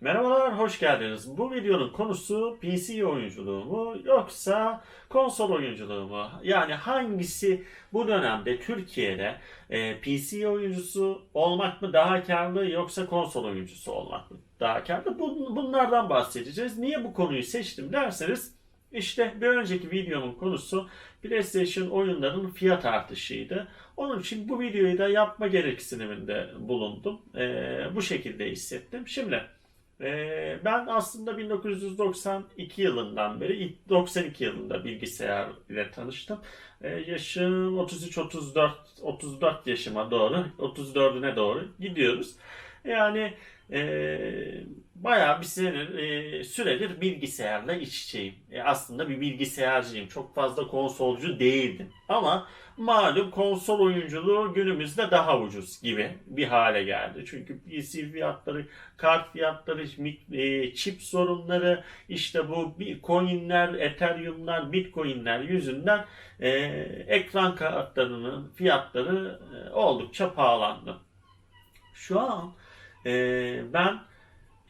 Merhabalar, hoş geldiniz. Bu videonun konusu PC oyunculuğu mu yoksa konsol oyunculuğu mu? Yani hangisi bu dönemde Türkiye'de e, PC oyuncusu olmak mı daha karlı yoksa konsol oyuncusu olmak mı daha karlı? Bun- bunlardan bahsedeceğiz. Niye bu konuyu seçtim derseniz işte bir önceki videomun konusu PlayStation oyunların fiyat artışıydı. Onun için bu videoyu da yapma gereksiniminde bulundum. E, bu şekilde hissettim. Şimdi ee, ben aslında 1992 yılından beri, ilk 92 yılında bilgisayar ile tanıştım. Ee, yaşım 33-34, 34 yaşıma doğru, 34'üne doğru gidiyoruz. Yani e, bayağı bir senedir, e, süredir bilgisayarla iç içeyim. E, aslında bir bilgisayarcıyım. Çok fazla konsolcu değildim. Ama malum konsol oyunculuğu günümüzde daha ucuz gibi bir hale geldi. Çünkü PC fiyatları, kart fiyatları, e, çip sorunları, işte bu coinler, ethereumlar, bitcoinler yüzünden e, ekran kartlarının fiyatları e, oldukça pahalandı. Şu an e, ben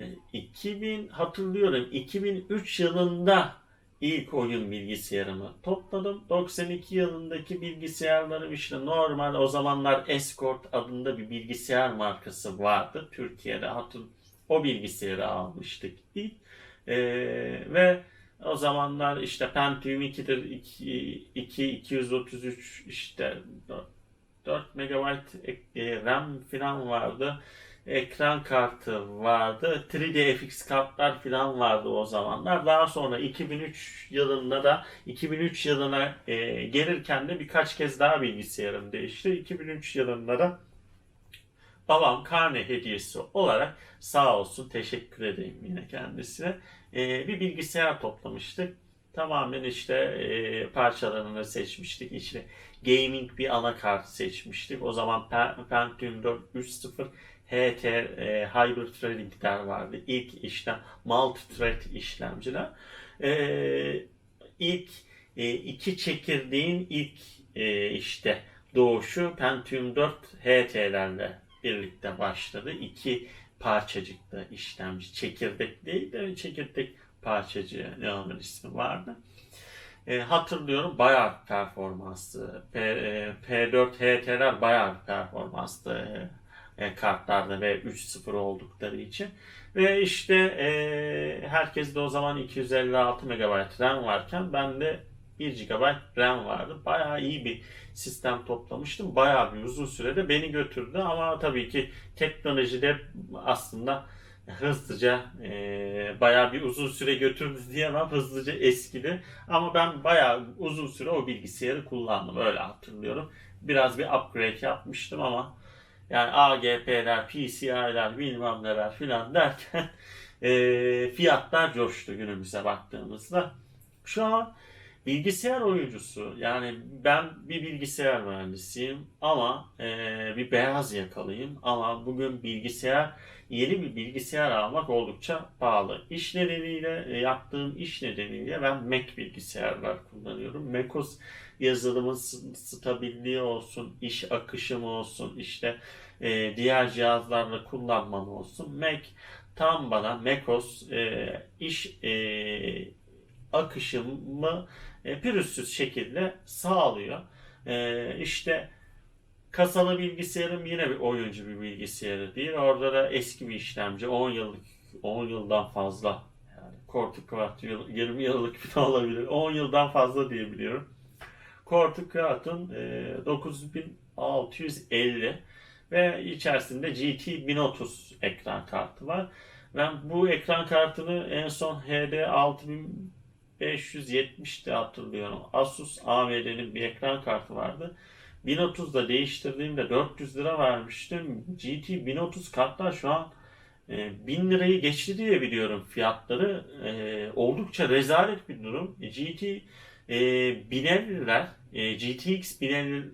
e, 2000 hatırlıyorum 2003 yılında ilk oyun bilgisayarımı topladım. 92 yılındaki bilgisayarlarım işte normal o zamanlar Escort adında bir bilgisayar markası vardı Türkiye'de. Hatır, o bilgisayarı almıştık ilk. E, ve o zamanlar işte Pentium 2'dir 2, 2 233 işte 4 MB RAM falan vardı. Ekran kartı vardı. 3D FX kartlar falan vardı o zamanlar. Daha sonra 2003 yılında da 2003 yılına e, gelirken de birkaç kez daha bilgisayarım değişti. 2003 yılında da babam karne hediyesi olarak sağ olsun teşekkür edeyim yine kendisine. E, bir bilgisayar toplamıştık. Tamamen işte e, parçalarını seçmiştik. İşte gaming bir anakart seçmiştik. O zaman Pe- Pentium 4 3.0 HT e, Hybrid Threading'ler vardı. İlk işlem multi-thread işlemciler. E, ilk e, iki çekirdeğin ilk e, işte doğuşu Pentium 4 HT'lerle birlikte başladı. İki parçacıklı işlemci. Çekirdek değil de çekirdek parçacığı ne onun ismi vardı. E, hatırlıyorum bayağı performanslı. P, e, P4 HT'ler bayağı performanslı kartlarda ve 3.0 oldukları için. Ve işte e, herkes de o zaman 256 MB RAM varken bende 1 GB RAM vardı. Bayağı iyi bir sistem toplamıştım. Bayağı bir uzun sürede beni götürdü ama tabii ki teknolojide aslında hızlıca e, bayağı bir uzun süre götürdü diyemem. Hızlıca eskidi. Ama ben bayağı uzun süre o bilgisayarı kullandım. Öyle hatırlıyorum. Biraz bir upgrade yapmıştım ama yani AGP'ler, PCI'ler, bilmem neler filan derken e, fiyatlar coştu günümüze baktığımızda. Şu an bilgisayar oyuncusu yani ben bir bilgisayar mühendisiyim ama e, bir beyaz yakalıyım ama bugün bilgisayar yeni bir bilgisayar almak oldukça pahalı. İş nedeniyle e, yaptığım iş nedeniyle ben Mac bilgisayarlar kullanıyorum. macOS yazılımın stabilliği olsun, iş akışım olsun, işte e, diğer cihazlarla kullanmam olsun. Mac tam bana macOS e, iş akışımı pürüzsüz şekilde sağlıyor. E, işte kasalı bilgisayarım yine bir oyuncu bir bilgisayarı değil. Orada da eski bir işlemci 10 yıllık 10 yıldan fazla yani Core Quad 20 yıllık falan olabilir. 10 yıldan fazla diyebiliyorum. Core Quad'ın e, 9650 ve içerisinde GT 1030 ekran kartı var. Ben bu ekran kartını en son HD 6570'te hatırlıyorum. Asus AMD'nin bir ekran kartı vardı. 1030'da değiştirdiğimde 400 lira vermiştim. GT 1030 kartlar şu an e, 1000 lirayı geçti diye biliyorum fiyatları. E, oldukça rezalet bir durum. GT e, 1050'ler, e, GTX 1050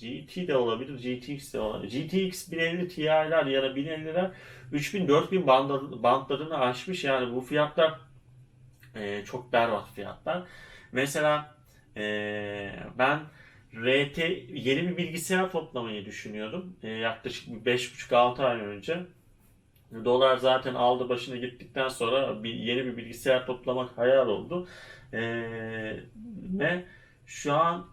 GT de olabilir, GTX de olabilir. GTX 1050 Ti'ler ya da 1050'ler 3000-4000 bandları- bantlarını aşmış. Yani bu fiyatlar e, çok berbat fiyatlar. Mesela e, ben RT yeni bir bilgisayar toplamayı düşünüyordum. E, yaklaşık 5,5-6 ay önce. Dolar zaten aldı başını gittikten sonra bir yeni bir bilgisayar toplamak hayal oldu. Ee, ve şu an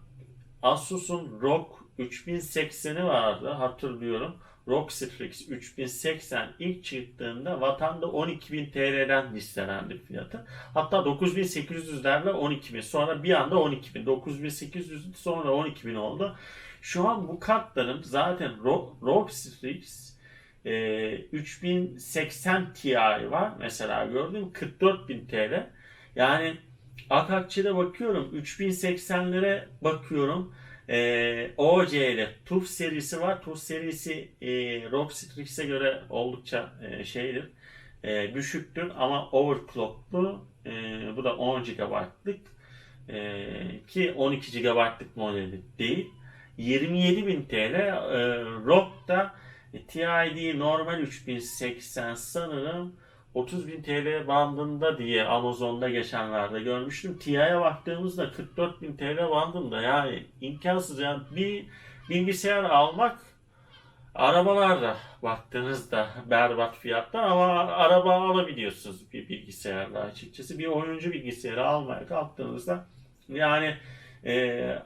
Asus'un ROG 3080'i vardı hatırlıyorum. ROG Strix 3080 ilk çıktığında vatanda 12.000 TL'den listelendi fiyatı. Hatta 9.800'lerle 12.000 sonra bir anda 12.000 9.800 sonra 12.000 oldu. Şu an bu kartların zaten Strix e, 3080 Ti var mesela gördüm 44.000 TL. Yani Akakçı'da bakıyorum 3080'lere bakıyorum. Ee, OC ile TUF serisi var. TUF serisi e, ROG Strix'e göre oldukça e, şeydir. E, düşüktür ama overclocklu. E, bu da 10 GB'lık. E, ki 12 GB'lık modeli değil. 27.000 TL. E, ROG'da TID normal 3080 sanırım 30.000 TL bandında diye Amazon'da geçenlerde görmüştüm. TI'ye baktığımızda 44.000 TL bandında yani imkansız yani bir bilgisayar almak arabalarda baktığınızda berbat fiyatlar ama araba alabiliyorsunuz bir bilgisayarla açıkçası. Bir oyuncu bilgisayarı almaya kalktığınızda yani e,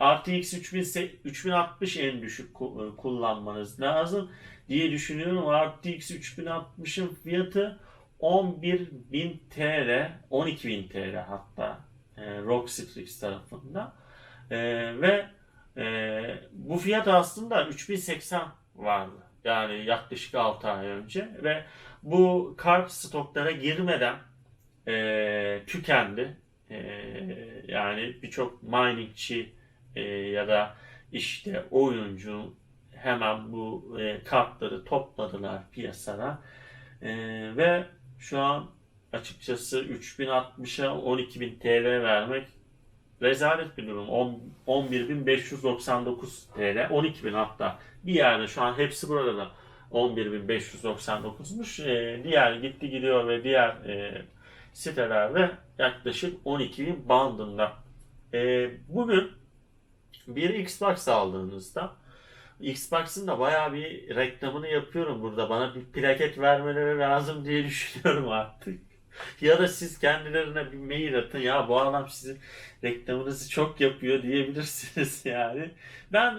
RTX 3000 3060 en düşük ku- kullanmanız lazım diye düşünüyorum. RTX 3060'ın fiyatı 11.000 TL, 12.000 TL hatta e, Rock Strix tarafında. E, ve e, bu fiyat aslında 3080 vardı. Yani yaklaşık 6 ay önce ve bu kart stoklara girmeden e, tükendi. E, yani birçok miningçi e, ya da işte oyuncu hemen bu e, kartları topladılar piyasada. E, ve şu an açıkçası 3060'a 12.000 TL vermek rezalet bir durum. 10 11.599 TL, 12.000 hatta. Bir yerde şu an hepsi burada da 11.599'muş. Ee, diğer gitti gidiyor ve diğer e, sitelerde yaklaşık 12.000 bandında. Ee, bugün bir Xbox aldığınızda Xbox'ın da bayağı bir reklamını yapıyorum burada. Bana bir plaket vermeleri lazım diye düşünüyorum artık. ya da siz kendilerine bir mail atın ya bu adam sizin reklamınızı çok yapıyor diyebilirsiniz yani. Ben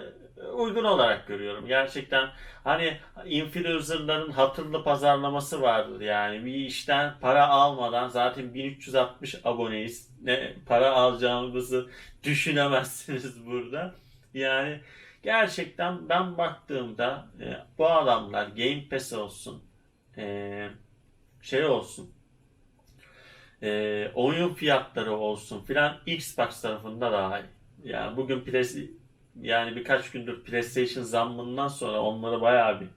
uygun olarak görüyorum. Gerçekten hani influencerların hatırlı pazarlaması vardır yani. Bir işten para almadan zaten 1360 aboneyiz. Ne para alacağımızı düşünemezsiniz burada. Yani gerçekten ben baktığımda e, bu adamlar Game Pass olsun e, şey olsun e, oyun fiyatları olsun filan Xbox tarafında daha iyi. Yani bugün Play- yani birkaç gündür PlayStation zammından sonra onları bayağı bir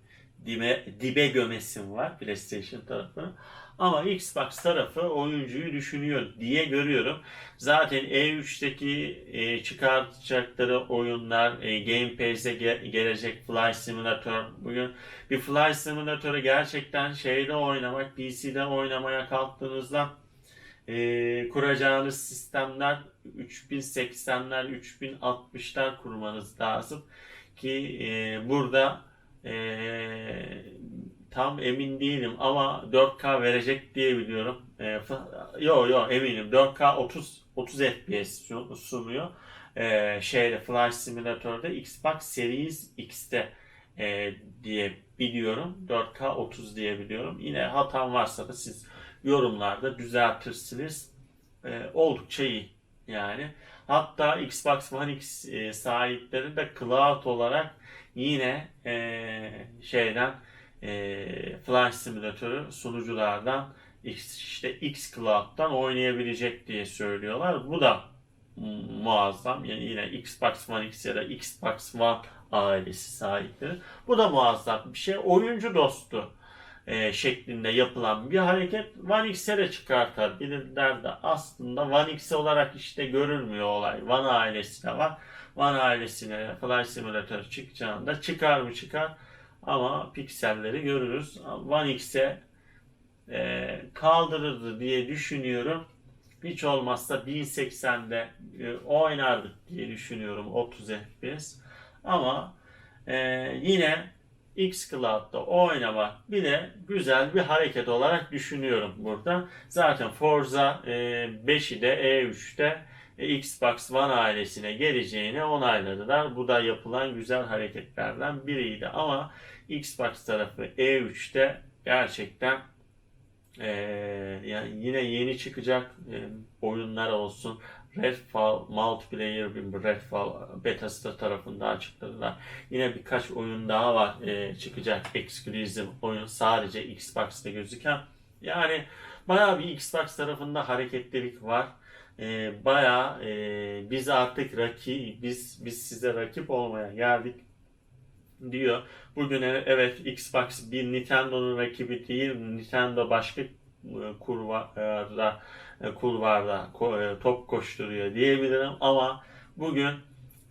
dibe, dibe gömesim var PlayStation tarafı. Ama Xbox tarafı oyuncuyu düşünüyor diye görüyorum. Zaten E3'teki e, çıkartacakları oyunlar, e, Game Pass'e ge- gelecek Fly Simulator. Bugün bir Fly Simulator'ı gerçekten şeyde oynamak, PC'de oynamaya kalktığınızda e, kuracağınız sistemler 3080'ler, 3060'lar kurmanız lazım ki e, burada e, tam emin değilim ama 4K verecek diye biliyorum. E, yo yo eminim 4K 30 30 FPS sun- sunuyor. E, şeyde Flight Simulator'da Xbox Series X'te e, diye biliyorum. 4K 30 diye biliyorum. Yine hatam varsa da siz yorumlarda düzeltirsiniz. E, oldukça iyi yani. Hatta Xbox One X e, sahipleri de cloud olarak yine e, şeyden e, Flight Simulator'ı sunuculardan işte X Cloud'dan oynayabilecek diye söylüyorlar. Bu da mu- muazzam. Yani yine Xbox One X ya da Xbox One ailesi sahipleri. Bu da muazzam bir şey. Oyuncu dostu e, şeklinde yapılan bir hareket One X'e de çıkartabilirler de aslında One X olarak işte görülmüyor olay. One ailesine var. One ailesine Flight Simulator çıkacağında çıkar mı çıkar ama pikselleri görürüz. One X'e e, kaldırırdı diye düşünüyorum. Hiç olmazsa 1080'de e, oynardık diye düşünüyorum 30 FPS. Ama e, yine xCloud'da oynamak bile güzel bir hareket olarak düşünüyorum burada. Zaten Forza e, 5'i de E3'te e, Xbox One ailesine geleceğini onayladılar. Bu da yapılan güzel hareketlerden biriydi ama Xbox tarafı E3'te gerçekten e, yani yine yeni çıkacak e, oyunlar olsun. Redfall multiplayer bir Redfall betası tarafından açıkladılar. Yine birkaç oyun daha var e, çıkacak exclusive oyun sadece Xbox'ta gözüken. Yani bayağı bir Xbox tarafında hareketlilik var. E, bayağı e, biz artık rakip biz biz size rakip olmaya geldik diyor. Bugün e- evet Xbox bir Nintendo'nun rakibi değil. Nintendo başka e, kurvarda e, e, top koşturuyor diyebilirim ama bugün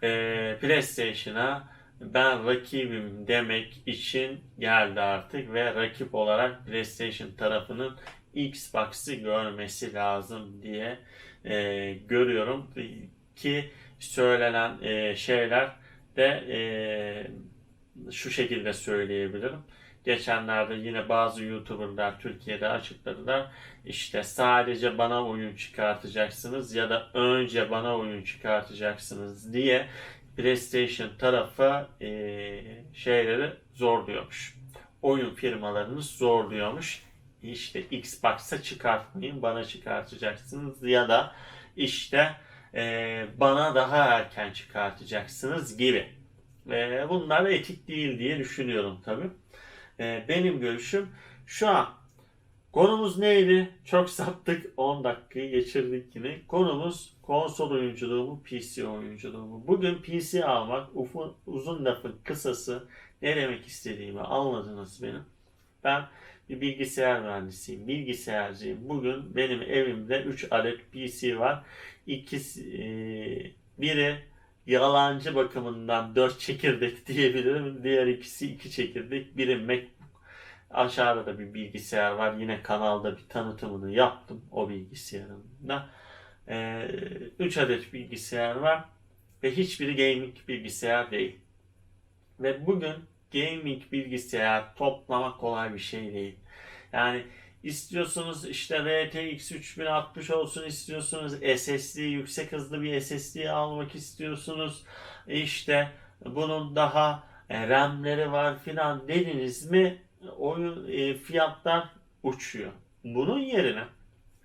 e, PlayStation'a ben rakibim demek için geldi artık ve rakip olarak PlayStation tarafının Xbox'ı görmesi lazım diye e, görüyorum ki söylenen e, şeyler de e, şu şekilde söyleyebilirim. Geçenlerde yine bazı YouTuber'lar Türkiye'de açıkladılar. İşte sadece bana oyun çıkartacaksınız ya da önce bana oyun çıkartacaksınız diye PlayStation tarafı eee, şeyleri zorluyormuş. Oyun firmalarını zorluyormuş. İşte Xbox'a çıkartmayın bana çıkartacaksınız ya da işte eee, bana daha erken çıkartacaksınız gibi. Eee, bunlar etik değil diye düşünüyorum tabii. Ee, benim görüşüm şu an konumuz neydi? Çok saptık. 10 dakikayı geçirdik yine. Konumuz konsol oyunculuğu mu, PC oyunculuğu mu? Bugün PC almak ufun, uzun lafın kısası ne demek istediğimi anladınız benim. Ben bir bilgisayar mühendisiyim, bilgisayarcıyım. Bugün benim evimde 3 adet PC var. İkisi, e, biri yalancı bakımından 4 çekirdek diyebilirim. Diğer ikisi 2 çekirdek. Biri MacBook. Aşağıda da bir bilgisayar var. Yine kanalda bir tanıtımını yaptım o bilgisayarımda. 3 adet bilgisayar var. Ve hiçbiri gaming bilgisayar değil. Ve bugün gaming bilgisayar toplamak kolay bir şey değil. Yani İstiyorsunuz işte RTX 3060 olsun istiyorsunuz. SSD yüksek hızlı bir SSD almak istiyorsunuz. İşte bunun daha e, RAM'leri var filan dediniz mi oyun e, fiyatlar uçuyor. Bunun yerine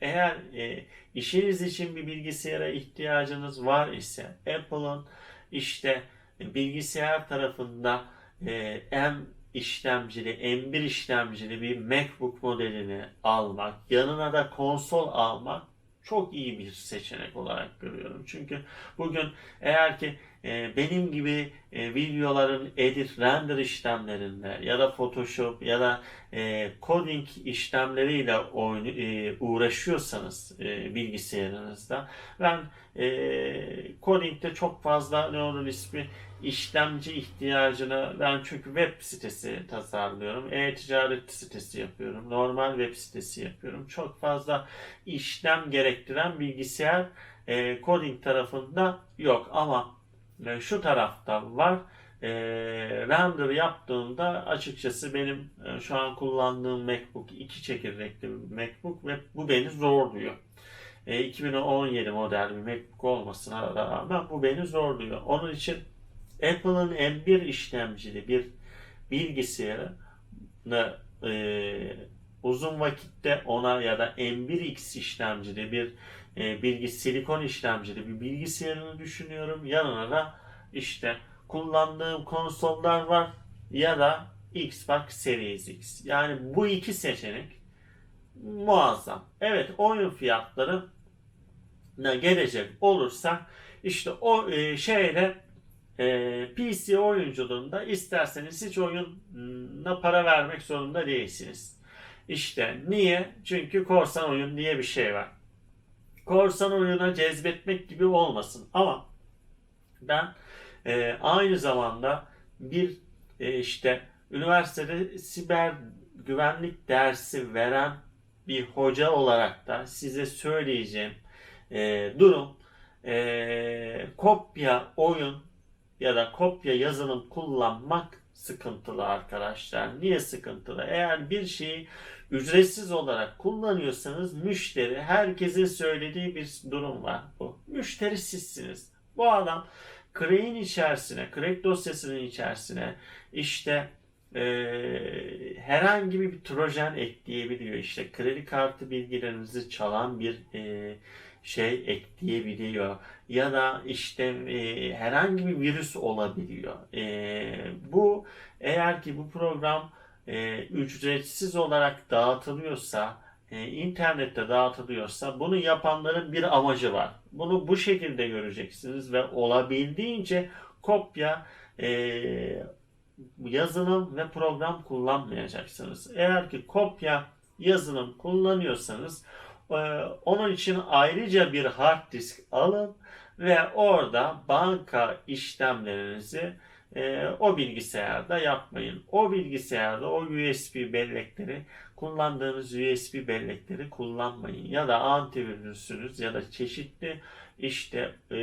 eğer e, işiniz için bir bilgisayara ihtiyacınız var ise Apple'ın işte bilgisayar tarafında e, M işlemcili, M1 işlemcili bir MacBook modelini almak, yanına da konsol almak çok iyi bir seçenek olarak görüyorum. Çünkü bugün eğer ki e, benim gibi e, videoların edit, render işlemlerinde ya da Photoshop ya da e, coding işlemleriyle oyun, e, uğraşıyorsanız e, bilgisayarınızda ben e, codingde çok fazla ne onun ismi işlemci ihtiyacını ben çünkü web sitesi tasarlıyorum. E-ticaret sitesi yapıyorum. Normal web sitesi yapıyorum. Çok fazla işlem gerektiren bilgisayar e, coding tarafında yok ama e, şu tarafta var. E, render yaptığımda açıkçası benim e, şu an kullandığım MacBook iki çekirdekli bir MacBook ve bu beni zorluyor. E, 2017 model bir MacBook olmasına rağmen bu beni zorluyor. Onun için Apple'ın M1 işlemcili bir bilgisayarını e, uzun vakitte ona ya da M1X işlemcili bir e, bilgi silikon işlemcili bir bilgisayarını düşünüyorum. Yanına da işte kullandığım konsollar var ya da Xbox Series X. Yani bu iki seçenek muazzam. Evet oyun fiyatları gelecek olursa işte o e, şeyde e, PC oyunculuğunda isterseniz hiç oyuna para vermek zorunda değilsiniz. İşte niye? Çünkü korsan oyun diye bir şey var. Korsan oyuna cezbetmek gibi olmasın ama ben e, aynı zamanda bir e, işte üniversitede siber güvenlik dersi veren bir hoca olarak da size söyleyeceğim e, durum e, kopya oyun ya da kopya yazılım kullanmak sıkıntılı arkadaşlar. Niye sıkıntılı? Eğer bir şeyi ücretsiz olarak kullanıyorsanız müşteri herkesin söylediği bir durum var bu. Müşteri sizsiniz. Bu adam Crane'in içerisine, Crane dosyasının içerisine işte eee, herhangi bir trojan ekleyebiliyor. İşte kredi kartı bilgilerinizi çalan bir eee, şey ekleyebiliyor. Ya da işte eee, herhangi bir virüs olabiliyor. Eee, bu eğer ki bu program eee, ücretsiz olarak dağıtılıyorsa e, internette dağıtılıyorsa bunu yapanların bir amacı var. Bunu bu şekilde göreceksiniz ve olabildiğince kopya e, yazılım ve program kullanmayacaksınız. Eğer ki kopya yazılım kullanıyorsanız e, onun için ayrıca bir hard disk alın ve orada banka işlemlerinizi e, o bilgisayarda yapmayın. O bilgisayarda o USB bellekleri kullandığınız USB bellekleri kullanmayın. Ya da antivirüsünüz ya da çeşitli işte e,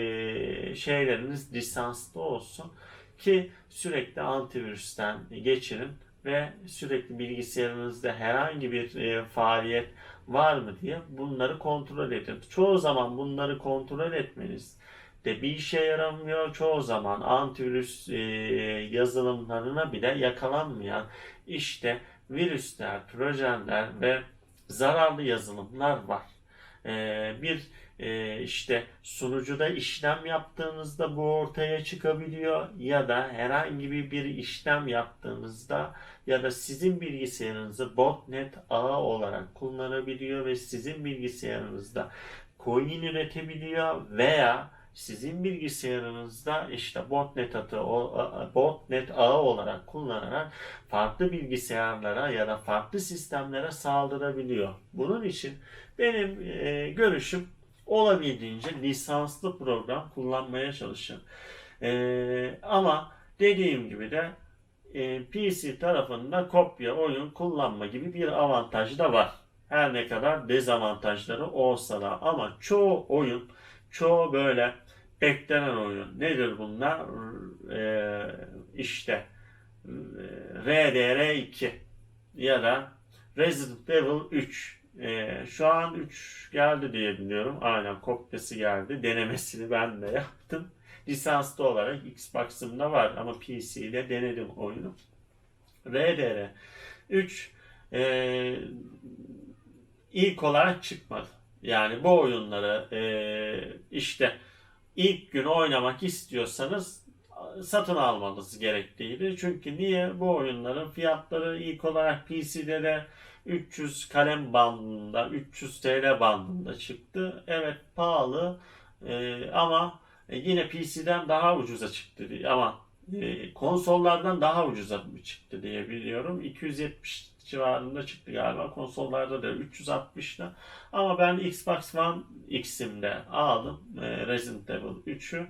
şeyleriniz lisanslı olsun ki sürekli antivirüsten geçirin ve sürekli bilgisayarınızda herhangi bir e, faaliyet var mı diye bunları kontrol edin. Çoğu zaman bunları kontrol etmeniz de bir işe yaramıyor. Çoğu zaman antivirüs e, yazılımlarına bile yakalanmayan işte virüsler, trojanlar ve zararlı yazılımlar var. E, bir e, işte sunucuda işlem yaptığınızda bu ortaya çıkabiliyor ya da herhangi bir, bir işlem yaptığınızda ya da sizin bilgisayarınızı botnet ağı olarak kullanabiliyor ve sizin bilgisayarınızda coin üretebiliyor veya sizin bilgisayarınızda işte botnet ağı, botnet ağı olarak kullanarak farklı bilgisayarlara ya da farklı sistemlere saldırabiliyor. Bunun için benim e, görüşüm olabildiğince lisanslı program kullanmaya çalışın. E, ama dediğim gibi de e, PC tarafında kopya oyun kullanma gibi bir avantaj da var. Her ne kadar dezavantajları olsa da ama çoğu oyun çoğu böyle beklenen oyun. Nedir bunlar? Ee, işte RDR2 ya da Resident Evil 3. Ee, şu an 3 geldi diye biliyorum. Aynen kopyası geldi. Denemesini ben de yaptım. Lisanslı olarak Xbox'ımda var ama PC'de denedim oyunu. RDR 3 e, ilk olarak çıkmadı. Yani bu oyunları e, işte ilk gün oynamak istiyorsanız satın almanız gerekliydi. Çünkü niye? Bu oyunların fiyatları ilk olarak PC'de de 300 kalem bandında, 300 TL bandında çıktı. Evet pahalı e, ama yine PC'den daha ucuza çıktı diye. Ama e, konsollardan daha ucuza çıktı diye biliyorum. 270 civarında çıktı galiba. Konsollarda da 360'da. Ama ben Xbox One X'imde aldım. E, Resident Evil 3'ü.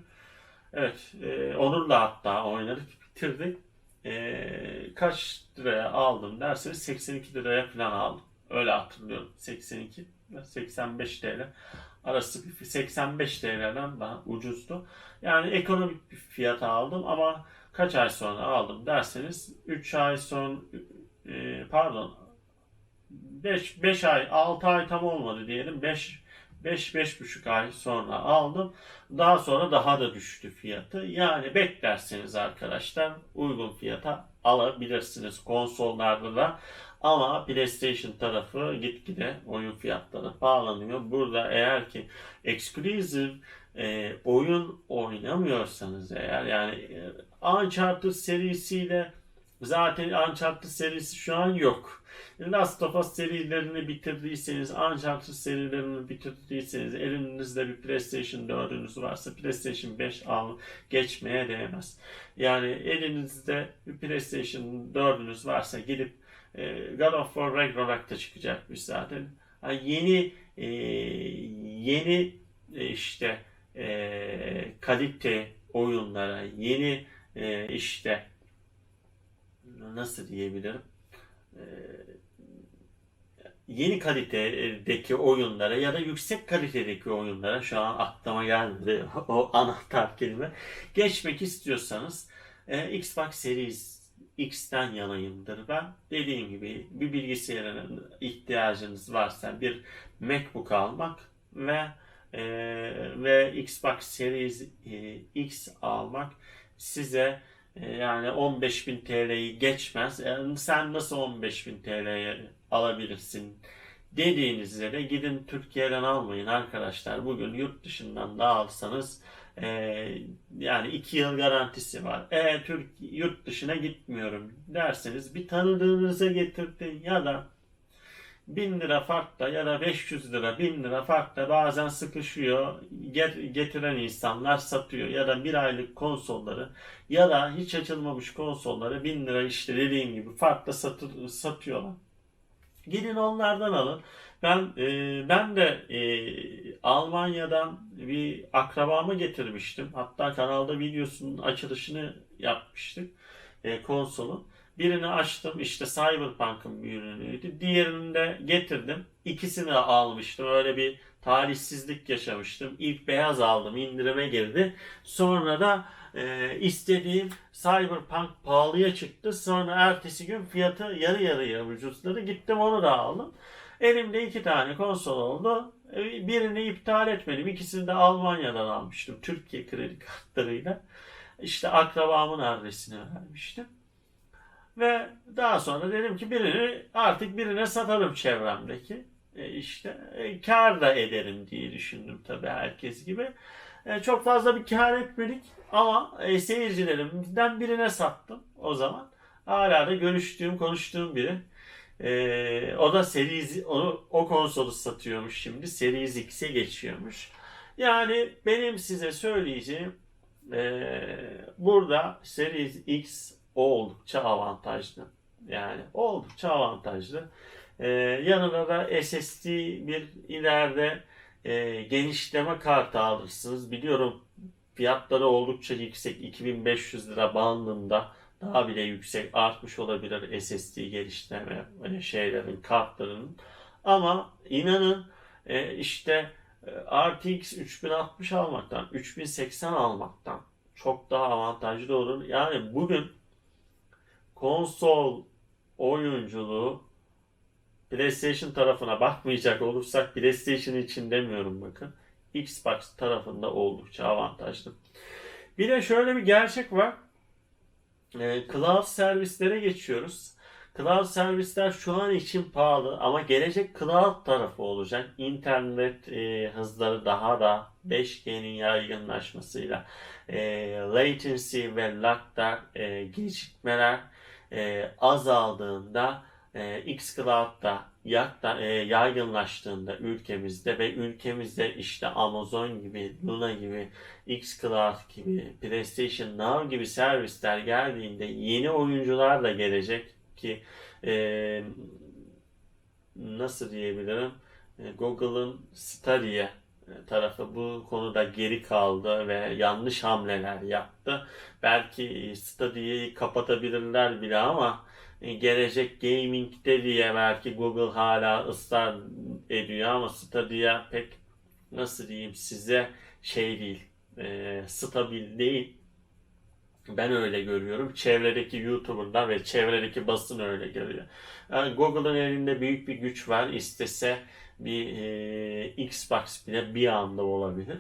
Evet. E, Onur'la hatta oynadık. Bitirdik. E, kaç liraya aldım derseniz 82 liraya falan aldım. Öyle hatırlıyorum. 82 ve 85 TL arası bir 85 TL'den daha ucuzdu. Yani ekonomik bir fiyata aldım ama kaç ay sonra aldım derseniz 3 ay sonra e, pardon 5 5 ay 6 ay tam olmadı diyelim 5 5 5,5 ay sonra aldım. Daha sonra daha da düştü fiyatı. Yani beklerseniz arkadaşlar uygun fiyata alabilirsiniz konsollarda da. Ama PlayStation tarafı gitgide oyun fiyatları pahalanıyor. Burada eğer ki exclusive e, oyun oynamıyorsanız eğer yani e, Uncharted serisiyle zaten Uncharted serisi şu an yok. Last of Us serilerini bitirdiyseniz, Uncharted serilerini bitirdiyseniz, elinizde bir PlayStation 4'ünüz varsa PlayStation 5 al geçmeye değmez. Yani elinizde bir PlayStation 4'ünüz varsa gidip e, God of War Ragnarok da çıkacakmış zaten. Yani yeni e, yeni e, işte e, kalite oyunlara, yeni e, işte nasıl diyebilirim? E, yeni kalitedeki oyunlara ya da yüksek kalitedeki oyunlara şu an aklıma gelmedi o anahtar kelime geçmek istiyorsanız e, Xbox Series X'ten yanayımdır ben. Dediğim gibi bir bilgisayarın ihtiyacınız varsa bir MacBook almak ve e, ve Xbox Series e, X almak size yani 15.000 TL'yi geçmez. Yani sen nasıl 15.000 TL'ye alabilirsin dediğinizde de gidin Türkiye'den almayın arkadaşlar. Bugün yurt dışından da alsanız e, yani 2 yıl garantisi var. E Türk yurt dışına gitmiyorum derseniz bir tanıdığınıza getirtin ya da 1000 lira farkla ya da 500 lira 1000 lira farkla bazen sıkışıyor. Get- getiren insanlar satıyor ya da bir aylık konsolları ya da hiç açılmamış konsolları 1000 lira işte dediğim gibi farkla satı- satıyorlar. Gidin onlardan alın. Ben e, ben de e, Almanya'dan bir akrabamı getirmiştim. Hatta kanalda videosunun açılışını yapmıştık. E, konsolun. Birini açtım işte Cyberpunk'ın bir ürünüydü. Diğerini de getirdim. İkisini almıştım. Öyle bir talihsizlik yaşamıştım. İlk beyaz aldım. indirime girdi. Sonra da e, istediğim Cyberpunk pahalıya çıktı. Sonra ertesi gün fiyatı yarı yarıya ucuzladı. Gittim onu da aldım. Elimde iki tane konsol oldu. E, Birini iptal etmedim. İkisini de Almanya'dan almıştım. Türkiye kredi kartlarıyla. İşte akrabamın adresini vermiştim. Ve daha sonra dedim ki birini artık birine satarım çevremdeki. E işte e, kar da ederim diye düşündüm tabii herkes gibi. E, çok fazla bir kar etmedik ama e, seyircilerimden birine sattım o zaman. Hala da görüştüğüm, konuştuğum biri. E, o da Series, o, o konsolu satıyormuş şimdi. Series X'e geçiyormuş. Yani benim size söyleyeceğim e, burada Series X oldukça avantajlı. Yani oldukça avantajlı. Ee, yanına da SSD bir ileride e, genişleme kartı alırsınız. Biliyorum fiyatları oldukça yüksek. 2500 lira bandında daha bile yüksek artmış olabilir SSD geliştirme şeylerin kartlarının. Ama inanın e, işte e, RTX 3060 almaktan 3080 almaktan çok daha avantajlı olur. Yani bugün konsol oyunculuğu PlayStation tarafına bakmayacak olursak PlayStation için demiyorum bakın. Xbox tarafında oldukça avantajlı. Bir de şöyle bir gerçek var. Ee, cloud servislere geçiyoruz. Cloud servisler şu an için pahalı ama gelecek cloud tarafı olacak. İnternet e, hızları daha da 5G'nin yaygınlaşmasıyla e, latency ve lag'da e, gecikmeler e, azaldığında e, xCloud'da yakta, e, yaygınlaştığında ülkemizde ve ülkemizde işte Amazon gibi, Luna gibi, xCloud gibi, PlayStation Now gibi servisler geldiğinde yeni oyuncular da gelecek ki e, nasıl diyebilirim? E, Google'ın Stadia tarafı bu konuda geri kaldı ve yanlış hamleler yaptı. Belki Stadia'yı kapatabilirler bile ama e, gelecek gaming'de diye belki Google hala ısrar ediyor ama Stadia pek nasıl diyeyim size şey değil, e, stabil değil. Ben öyle görüyorum. Çevredeki YouTuber'lar ve çevredeki basın öyle görüyor. Yani Google'ın elinde büyük bir güç var. İstese bir e, Xbox bile bir anda olabilir.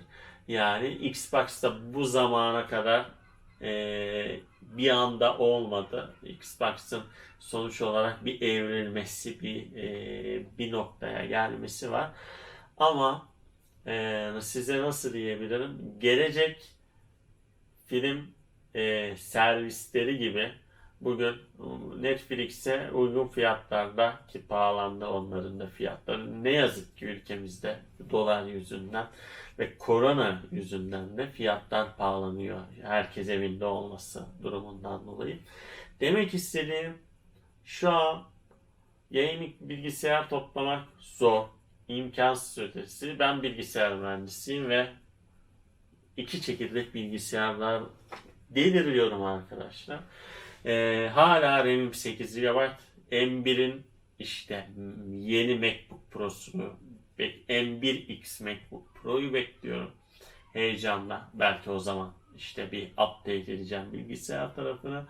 Yani Xbox'ta bu zamana kadar e, bir anda olmadı. Xbox'ın sonuç olarak bir evrilmesi, bir e, bir noktaya gelmesi var. Ama e, size nasıl diyebilirim? Gelecek film e, servisleri gibi bugün Netflix'e uygun fiyatlarda ki pahalandı onların da fiyatları. Ne yazık ki ülkemizde dolar yüzünden ve korona yüzünden de fiyatlar pahalanıyor. Herkes evinde olması durumundan dolayı. Demek istediğim şu an gaming bilgisayar toplamak zor. imkansız ötesi. Ben bilgisayar mühendisiyim ve iki çekirdek bilgisayarlar deliriyorum arkadaşlar. Ee, hala RAM'im 8 GB. M1'in işte yeni MacBook Pro'sunu M1X MacBook Pro'yu bekliyorum. Heyecanla. Belki o zaman işte bir update edeceğim bilgisayar tarafını.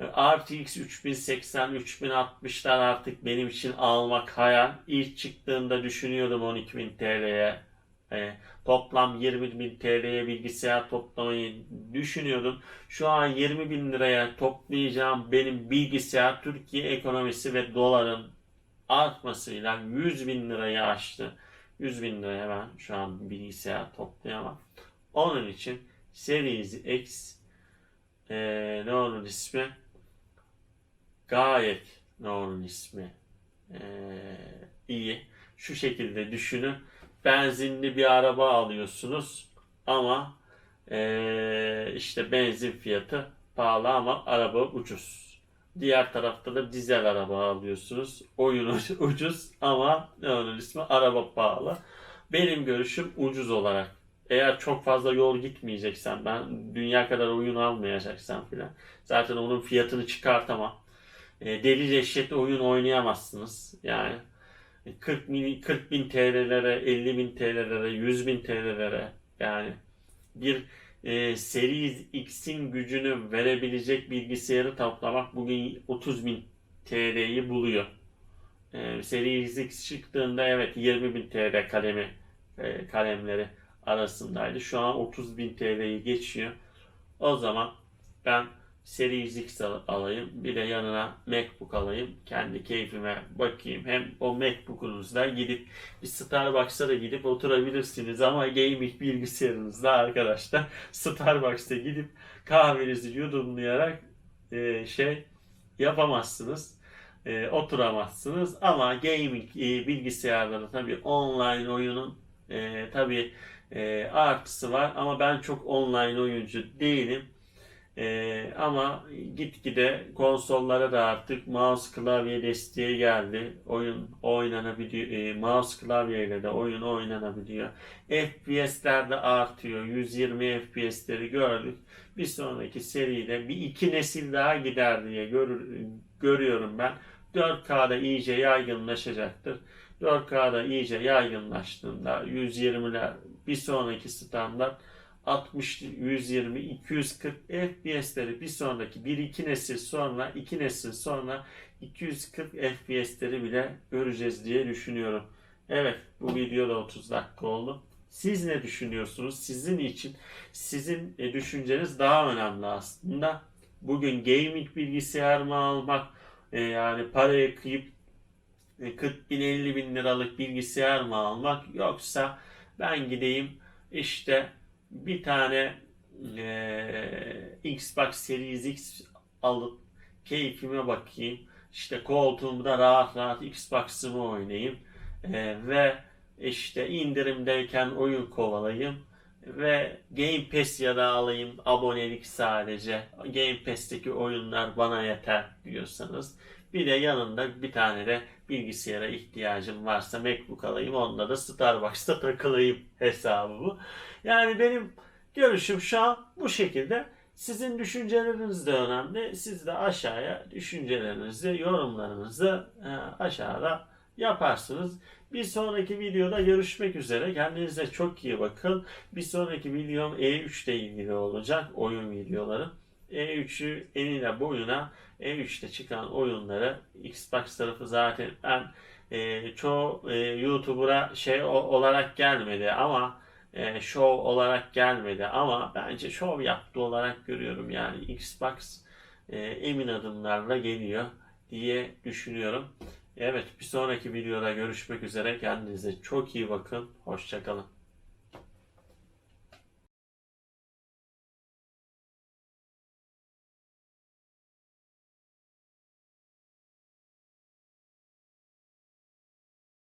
RTX 3080, 3060'lar artık benim için almak hayal. İlk çıktığında düşünüyordum 12.000 TL'ye. E, toplam 20.000 TL'ye bilgisayar toplamayı düşünüyordum. Şu an 20.000 liraya toplayacağım benim bilgisayar Türkiye ekonomisi ve doların artmasıyla 100.000 lirayı aştı. 100.000 liraya ben şu an bilgisayar toplayamam. Onun için Series X e, ne onun ismi? Gayet ne onun ismi? E, iyi. Şu şekilde düşünün. Benzinli bir araba alıyorsunuz ama e, işte benzin fiyatı pahalı ama araba ucuz. Diğer tarafta da dizel araba alıyorsunuz. Oyun ucuz ama ne onun ismi? Araba pahalı. Benim görüşüm ucuz olarak. Eğer çok fazla yol gitmeyeceksen ben dünya kadar oyun almayacaksam filan zaten onun fiyatını çıkartamam. E, deli dehşetli oyun oynayamazsınız. Yani 40 bin, 40 bin TL'lere, 50 bin TL'lere, 100 bin TL'lere yani bir e, Series X'in gücünü verebilecek bilgisayarı toplamak bugün 30 bin TL'yi buluyor. E, Series X çıktığında evet 20 bin TL kalemi e, kalemleri arasındaydı. Şu an 30 bin TL'yi geçiyor. O zaman ben Series X al- alayım. Bir de yanına MacBook alayım. Kendi keyfime bakayım. Hem o MacBook'unuzda gidip bir Starbucks'a da gidip oturabilirsiniz ama gaming bilgisayarınızda arkadaşlar Starbucks'a gidip kahvenizi yudumlayarak e, şey yapamazsınız. E, oturamazsınız ama gaming e, bilgisayarları tabii online oyunun e, tabii e, artısı var ama ben çok online oyuncu değilim. E, ama gitgide konsollara da artık mouse klavye desteği geldi. Oyun oynanabiliyor. E, mouse klavyeyle de oyun oynanabiliyor. FPS'ler de artıyor. 120 FPS'leri gördük. Bir sonraki seride bir iki nesil daha gider diye görür, görüyorum ben. 4K'da iyice yaygınlaşacaktır. 4K'da iyice yaygınlaştığında 120'ler bir sonraki standart 60, 120, 240 FPS'leri bir sonraki 1-2 nesil sonra 2 nesil sonra 240 FPS'leri bile göreceğiz diye düşünüyorum. Evet bu video da 30 dakika oldu. Siz ne düşünüyorsunuz? Sizin için sizin e, düşünceniz daha önemli aslında. Bugün gaming bilgisayar mı almak e, yani parayı kıyıp e, 40 bin 50 bin liralık bilgisayar mı almak yoksa ben gideyim işte bir tane e, Xbox Series X alıp keyfime bakayım. İşte koltuğumda rahat rahat Xbox'ımı oynayayım. E, ve işte indirimdeyken oyun kovalayayım. Ve Game Pass ya da alayım abonelik sadece. Game Pass'teki oyunlar bana yeter diyorsanız. Bir de yanında bir tane de bilgisayara ihtiyacım varsa MacBook alayım. Onunla da Starbucks'ta takılayım hesabı. Yani benim görüşüm şu an bu şekilde. Sizin düşünceleriniz de önemli. Siz de aşağıya düşüncelerinizi, yorumlarınızı e, aşağıda yaparsınız. Bir sonraki videoda görüşmek üzere. Kendinize çok iyi bakın. Bir sonraki videom E3 ile ilgili olacak. Oyun videoları. E3'ü enine boyuna E3'te çıkan oyunları Xbox tarafı zaten ben e, çoğu e, YouTuber'a şey o- olarak gelmedi ama e, show olarak gelmedi ama bence show yaptı olarak görüyorum yani Xbox e, emin adımlarla geliyor diye düşünüyorum. Evet bir sonraki videoda görüşmek üzere kendinize çok iyi bakın hoşçakalın.